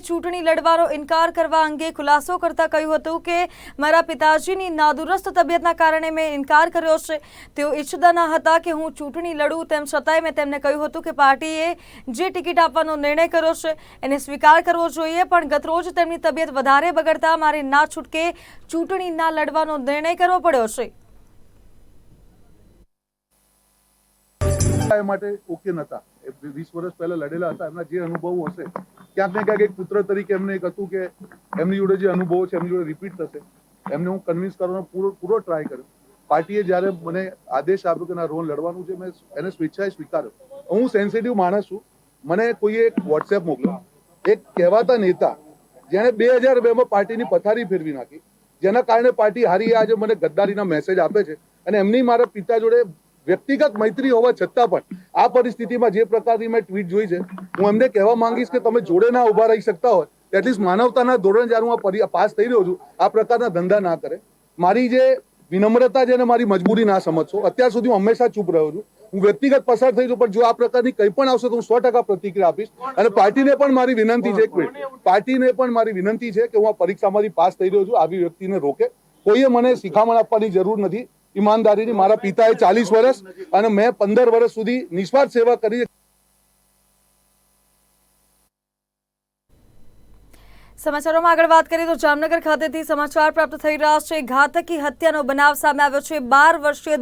ચૂંટણી લડવાનો ઇનકાર કરવા અંગે ખુલાસો કરતા કહ્યું હતું કે, મારા પિતાજીની નાદુરસ્ત તબિયતના કારણે મેં ઇનકાર કર્યો છે. તેઓ ઈચ્છતા ન હતા કે હું ચૂંટણી લડું તેમ છતાંય મેં તેમને કહ્યું હતું કે પાર્ટીએ જે ટિકિટ આપવાનો નિર્ણય કર્યો છે, એને સ્વીકાર કરવો જોઈએ, પણ ગતરોજ તેમની તબિયત વધારે બગડતા મારે ના છૂટકે ચૂંટણી ના લડવાનો નિર્ણય કરવો પડ્યો છે. માટે ઓકે નતા. વીસ વર્ષ પહેલા લડેલા હતા. એમના જે અનુભવો હશે ક્યાંક ને ક્યાંક એક પુત્ર તરીકે એમને એક હતું કે એમની જોડે જે અનુભવો છે, એમની જોડે રિપીટ થશે. એમને હું કન્વિન્સ કરવાનો પૂરો પૂરો ટ્રાય કર્યો. પાર્ટીએ જ્યારે મને આદેશ આપ્યો કે ના રોલ લડવાનું છે, મેં એને સ્વેચ્છાએ સ્વીકાર્યો. હું સેન્સિટિવ માણસ છું. મને કોઈએ એક વોટ્સએપ મોકલ્યો એક કહેવાતા નેતા, જેણે બે હજાર બેમાં પાર્ટીની પથારી ફેરવી નાખી. જેના કારણે પાર્ટી હારી, આજે મને ગદ્દારીના મેસેજ આપે છે. અને એમની મારા પિતા જોડે વ્યક્તિગત મૈત્રી હોવા છતાં પણ આ પરિસ્થિતિમાં જે પ્રકારની મેં ટ્વીટ જોઈ છે, હું એમને કહેવા માંગીશ કે તમે જોડે ના ઊભા રહી શકતા હોય એટલીસ્ટ માનવતાના ધોરણે જ્યારે હું પાસ થઈ રહ્યો છું, આ પ્રકારના ધંધા ના કરે. મારી જે વિનમ્રતા છે મારી મજબૂરી ના સમજશો. અત્યાર સુધી હું હંમેશા ચૂપ રહ્યો છું. હું વ્યક્તિગત પસાર થઈ છું, પણ જો આ પ્રકારની કંઈ પણ આવશે તો હું સો ટકા પ્રતિક્રિયા આપીશ. અને પાર્ટીને પણ મારી વિનંતી છે એક મિનિટ પાર્ટીને પણ મારી વિનંતી છે કે હું આ પરીક્ષામાંથી પાસ થઈ રહ્યો છું. આવી વ્યક્તિને રોકે. કોઈએ મને શિખામણ આપવાની જરૂર નથી. ઈમાનદારીની મારા પિતાએ ચાલીસ વર્ષ અને મેં પંદર વર્ષ સુધી નિસ્વાર્થ સેવા કરી સમાચારોમાં આગળ વાત કરીએ તો જામનગર ખાતેથી સમાચાર પ્રાપ્ત થઈ રહ્યા છે. ઘાતકી હત્યાનો બનાવ સામે આવ્યો છે. બાર વર્ષીય